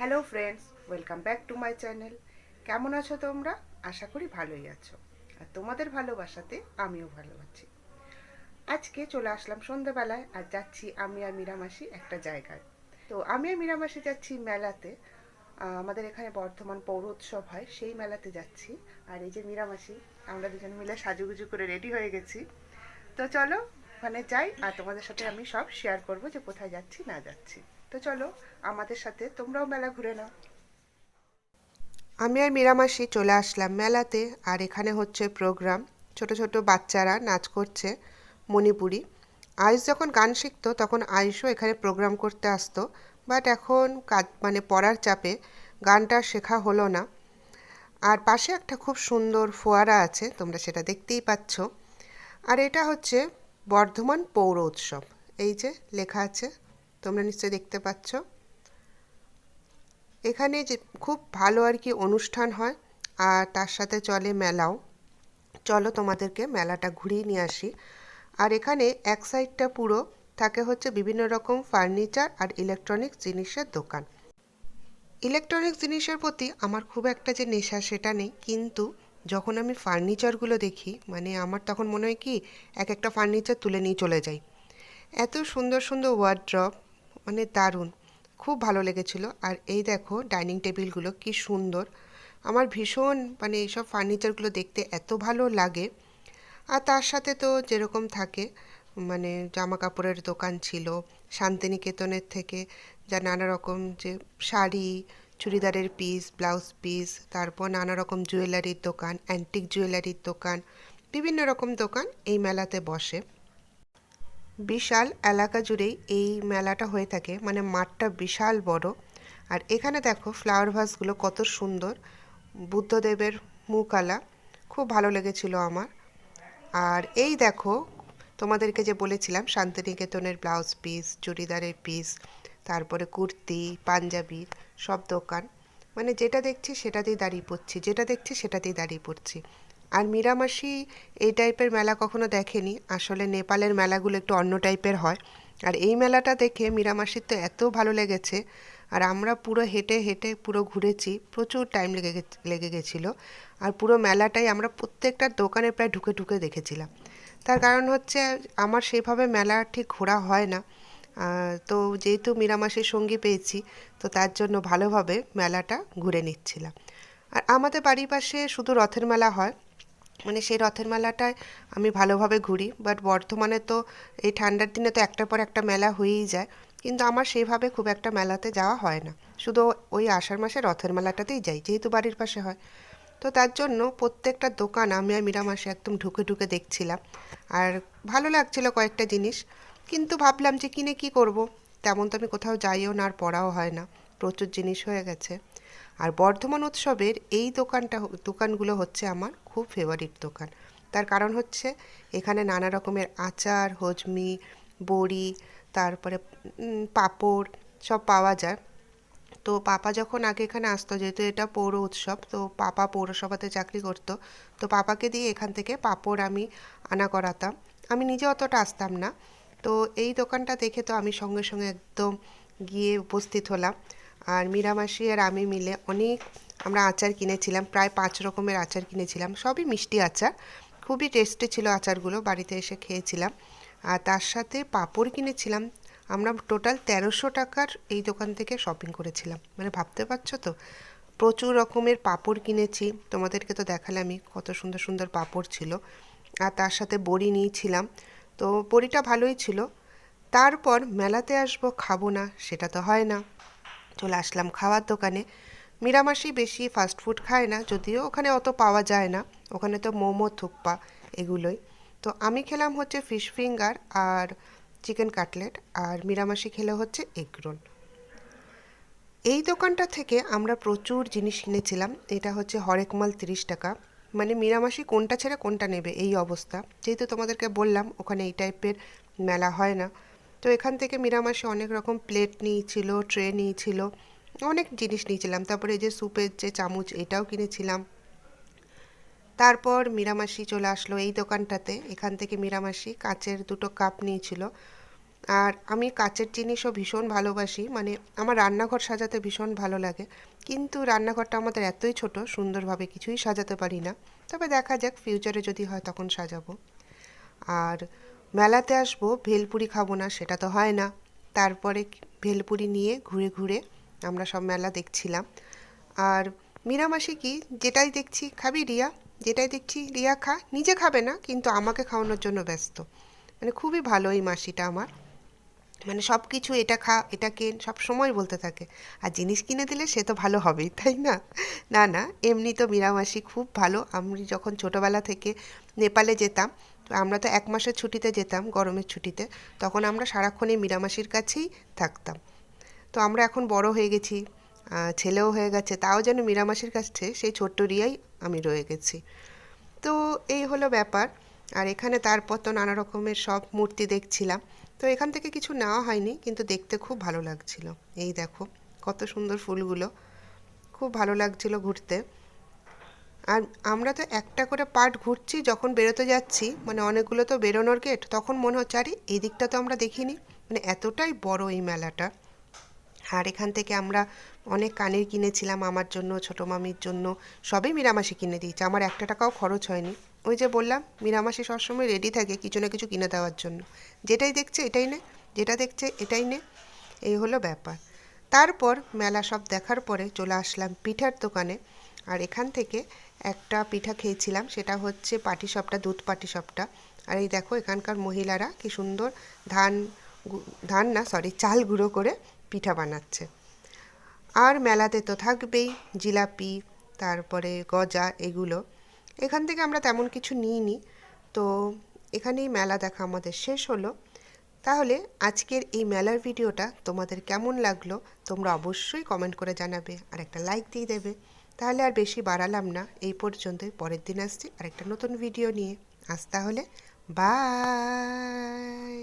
Hello friends welcome back to my channel কেমন আছো তোমরা? আশা করি ভালোই আছো। আর তোমাদের ভালোবাসাতে আমিও ভালো আছি। আজকে চলে আসলাম সন্ধ্যেবেলায় আর যাচ্ছি আমি আর মিরামাসি একটা জায়গায়। তো আমি আর মিরামাসি যাচ্ছি মেলাতে। আমাদের এখানে বর্ধমান পৌর উৎসব হয়, সেই মেলাতে যাচ্ছি। আর এই যে মিরামাসি, আমরা দুজন মিলে সাজুগুজু করে রেডি হয়ে গেছি। তো চলো ওখানে যাই আর তোমাদের সাথে আমি সব শেয়ার করব যে কোথায় যাচ্ছি, না যাচ্ছি। তো চলো, আমাদের সাথে তোমরাও মেলা ঘুরে নাও। আমি আর মিরামাসি চলে আসলাম মেলাতে আর এখানে হচ্ছে প্রোগ্রাম ছোট ছোট বাচ্চারা নাচ করছে মণিপুরি। আয়ুষ যখন গান শিখতো, তখন আয়ুষও এখানে প্রোগ্রাম করতে আসতো। বাট এখন কাজ মানে পড়ার চাপে গানটা শেখা হলো না। আর পাশে একটা খুব সুন্দর ফোয়ারা আছে, তোমরা সেটা দেখতেই পাচ্ছ। আর এটা হচ্ছে বর্ধমান পৌর উৎসব। এই যে লেখা আছে, তোমরা নিশ্চয়ই দেখতে পাচ্ছ। এখানে যে খুব ভালো আর কি অনুষ্ঠান হয়, আর তার সাথে চলে মেলাও। চলো তোমাদেরকে মেলাটা ঘুরিয়ে নিয়ে আসি। আর এখানে এক সাইডটা পুরো থাকে হচ্ছে বিভিন্ন রকম ফার্নিচার আর ইলেকট্রনিক্স জিনিসের দোকান। ইলেকট্রনিক্স জিনিসের প্রতি আমার খুব একটা যে নেশা সেটা নেই, কিন্তু যখন আমি ফার্নিচারগুলো দেখি মানে আমার তখন মনে হয় কি, এক একটা ফার্নিচার তুলে নিয়ে চলে যাই। এত সুন্দর সুন্দর ওয়ার্ড্রপ মানে দারুণ। খুব ভালো লেগেছিল। আর এই দেখো ডাইনিং টেবিলগুলো কি সুন্দর। আমার ভীষণ মানে এইসব ফার্নিচারগুলো দেখতে এত ভালো লাগে। আর তার সাথে তো যেরকম থাকে মানে জামা কাপড়ের দোকান ছিল, শান্তিনিকেতনের থেকে যা নানা রকম যে শাড়ি চুড়িদারের পিস ব্লাউজ পিস তারপর নানা রকম জুয়েলারির দোকান অ্যান্টিক জুয়েলারির দোকান, বিভিন্ন রকম দোকান এই মেলাতে বসে। বিশাল এলাকা জুড়েই এই মেলাটা হয়ে থাকে মানে মাঠটা বিশাল বড়। আর এখানে দেখো ফ্লাওয়ার ভাসগুলো কত সুন্দর, বুদ্ধদেবের মুখালা খুব ভালো লেগেছিল আমার। আর এই দেখো তোমাদেরকে যে বলেছিলাম শান্তিনিকেতনের ব্লাউজ পিস চুড়িদারের পিস তারপরে কুর্তি পাঞ্জাবির সব দোকান। মানে যেটা দেখছি সেটাতেই দাঁড়িয়ে পড়ছি, যেটা দেখছি সেটাতেই দাঁড়িয়ে পড়ছি। আর মীরামাসি এই টাইপের মেলা কখনো দেখেনি? আসলে নেপালের মেলাগুলো একটু অন্য টাইপের হয়। আর এই মেলাটা দেখে মীরামাসির তো এত ভালো লেগেছে। আর আমরা পুরো হেঁটে হেঁটে পুরো ঘুরেছি, প্রচুর টাইম লেগে লেগে গেছিল। আর পুরো মেলাটাই আমরা প্রত্যেকটা দোকানে প্রায় ঢুকে ঢুকে দেখেছিলাম। তার কারণ হচ্ছে আমার সেইভাবে মেলা ঠিক ঘোরা হয় না। তো যেহেতু মীরামাসির সঙ্গী পেয়েছি, তো তার জন্য ভালোভাবে মেলাটা ঘুরে নিচ্ছিলাম। আর আমাদের বাড়ির পাশে শুধু রথের মেলা হয় মানে সেই রথের মেলাটায় আমি ভালোভাবে ঘুরি বাট বর্ধমানে তো এই ঠান্ডার দিনে তো একটার পর একটা মেলা হয়েই যায়, কিন্তু আমার সেইভাবে খুব একটা মেলাতে যাওয়া হয় না। শুধু ওই আষাঢ় মাসে রথের মেলাটাতেই যাই, যেহেতু বাড়ির পাশে হয়। তো তার জন্য প্রত্যেকটা দোকান আমি আর মীরামাসে একদম ঢুকে ঢুকে দেখছিলাম। আর ভালো লাগছিল কয়েকটা জিনিস। কিন্তু ভাবলাম যে কিনে কি করব? তেমন তো আমি কোথাও যাইও না আর পড়াও হয় না। প্রচুর জিনিস হয়ে গেছে। আর বর্ধমান উৎসবের এই দোকানটা দোকানগুলো হচ্ছে আমার খুব ফেভারিট দোকান। তার কারণ হচ্ছে এখানে নানা রকমের আচার, হজমি, বড়ি, তারপরে পাঁপড় সব পাওয়া যায়। তো পাপা যখন আগে এখানে আসতো, যেহেতু এটা পৌর উৎসব, তো পাপা পৌরসভাতে চাকরি করতো, তো পাপাকে দিয়ে এখান থেকে পাঁপড় আমি আনা করাতাম। আমি নিজে অতটা আসতাম না। তো এই দোকানটা দেখে তো আমি সঙ্গে সঙ্গে একদম গিয়ে উপস্থিত হলাম। আর মীরামাসি আর আমি মিলে অনেক আমরা আচার কিনেছিলাম, প্রায় পাঁচ রকমের আচার কিনেছিলাম, সবই মিষ্টি আচার। খুবই টেস্টি ছিল আচারগুলো, বাড়িতে এসে খেয়েছিলাম। আর তার সাথে পাঁপড় কিনেছিলাম। আমরা টোটাল তেরোশো টাকার এই দোকান থেকে শপিং করেছিলাম। মানে ভাবতে পারছ তো? প্রচুর রকমের পাঁপড় কিনেছি। তোমাদেরকে তো দেখালামই কত সুন্দর সুন্দর পাঁপড় ছিল। আর তার সাথে বড়ি নিয়েছিলাম। তো বড়িটা ভালোই ছিল। তারপর মেলাতে আসব খাব না, সেটা তো হয় না। চলে আসলাম খাওয়ার দোকানে। মিরামাসি বেশি ফাস্ট ফুড খায় না, যদিও ওখানে অত পাওয়া যায় না। ওখানে তো মোমো থুকপা এগুলোই। তো আমি খেলাম হচ্ছে ফিশ ফিঙ্গার আর চিকেন কাটলেট আর মিরামাসি খেলে হচ্ছে এগ রোল এই দোকানটা থেকে আমরা প্রচুর জিনিস কিনেছিলাম। এটা হচ্ছে হরেকমাল তিরিশ টাকা। মানে মিরামাসি কোনটা ছেড়ে কোনটা নেবে এই অবস্থা। যেহেতু তোমাদেরকে বললাম, ওখানে এই টাইপের মেলা হয় না। তো এখান থেকে মিরামাসি অনেক রকম প্লেট নিয়েছিল ট্রে নিয়েছিল, অনেক জিনিস নিয়েছিলাম। তারপরে যে স্যুপের যে চামচ, এটাও কিনেছিলাম। তারপর মিরামাসি চলে আসলো এই দোকানটাতে। এখান থেকে মিরামাসি কাঁচের দুটো কাপ নিয়েছিল। আর আমি কাচের জিনিসও ভীষণ ভালোবাসি মানে আমার রান্নাঘর সাজাতে ভীষণ ভালো লাগে। কিন্তু রান্নাঘরটা আমাদের এতই ছোট, সুন্দরভাবে কিছুই সাজাতে পারি না। তবে দেখা যাক ফিউচারে যদি হয় তখন সাজাবো। আর মেলাতে আসব, ভেলপুরি খাব না, সেটা তো হয় না। তারপরে ভেলপুরি নিয়ে ঘুরে ঘুরে আমরা সব মেলা দেখছিলাম। আর মিরামাসি কি? যেটাই দেখছি, খাবি রিয়া? যেটাই দেখছি, রিয়া খা। নিজে খাবে না, কিন্তু আমাকে খাওয়ানোর জন্য ব্যস্ত। মানে খুবই ভালো এই মাসিটা আমার। মানে সব কিছু এটা খা এটা কেন সব সময় বলতে থাকে। আর জিনিস কিনে দিলে সে তো ভালো হবেই, তাই না? না না, এমনি তো মীরামাসি খুব ভালো। আমি যখন ছোটোবেলা থেকে নেপালে যেতাম, তো আমরা তো এক মাসের ছুটিতে যেতাম, গরমের ছুটিতে, তখন আমরা সারাক্ষণ এই মীরামাসির কাছেই থাকতাম। তো আমরা এখন বড় হয়ে গেছি ছেলেও হয়ে গেছে, তাও যেন মীরামাসির কাছে, সেই ছোট্ট রিয়াই আমি রয়ে গেছি। তো এই হলো ব্যাপার। আর এখানে তারপর তো নানা রকমের সব মূর্তি দেখছিলাম। তো এখান থেকে কিছু নেওয়া হয়নি, কিন্তু দেখতে খুব ভালো লাগছিল। এই দেখো, কত সুন্দর ফুলগুলো। খুব ভালো লাগছিল ঘুরতে। আর আমরা তো একটা করে পার্ট ঘুরছি, যখন বেরোতে যাচ্ছি মানে অনেকগুলো তো বেরোনোর গেট তখন মনে হচ্ছে, আরে, এই দিকটা তো আমরা দেখিনি। মানে এতটাই বড় এই মেলাটা। আর এখান থেকে আমরা অনেক কানের কিনেছিলাম আমার জন্য, ছোটো মামির জন্য। সবই মিরামাসি কিনে দিয়েছে, আমার একটা টাকাও খরচ হয়নি। ওই যে বললাম মিরামাসি সবসময় রেডি থাকে কিছু না কিছু কিনে দেওয়ার জন্য। যেটাই দেখছে এটাই নে, যেটা দেখছে এটাই নে, এই হলো ব্যাপার। তারপর মেলা সব দেখার পরে চলে আসলাম পিঠার দোকানে। আর এখান থেকে একটা পিঠা খেয়েছিলাম, সেটা হচ্ছে পাটিসাপটা দুধ পাটিসাপটা আর এই দেখো এখানকার মহিলারা কি সুন্দর ধান ধান না সরি চাল গুঁড়ো করে পিঠা বানাচ্ছে। আর মেলাতে তো থাকবেই, জিলাপি, তারপরে গজা, এগুলো। এখান থেকে আমরা তেমন কিছু নিইনি। তো এখানেই মেলা দেখা আমাদের শেষ হলো। তাহলে আজকের এই মেলার ভিডিওটা তোমাদের কেমন লাগল? তোমরা অবশ্যই কমেন্ট করে জানাবে, আর একটা লাইক দিয়ে দেবে। তাহলে আর বেশি বাড়ালাম না। এই পর্যন্তই, পরের দিন আসছি আর একটা নতুন ভিডিও নিয়ে। আজ তাহলে বাই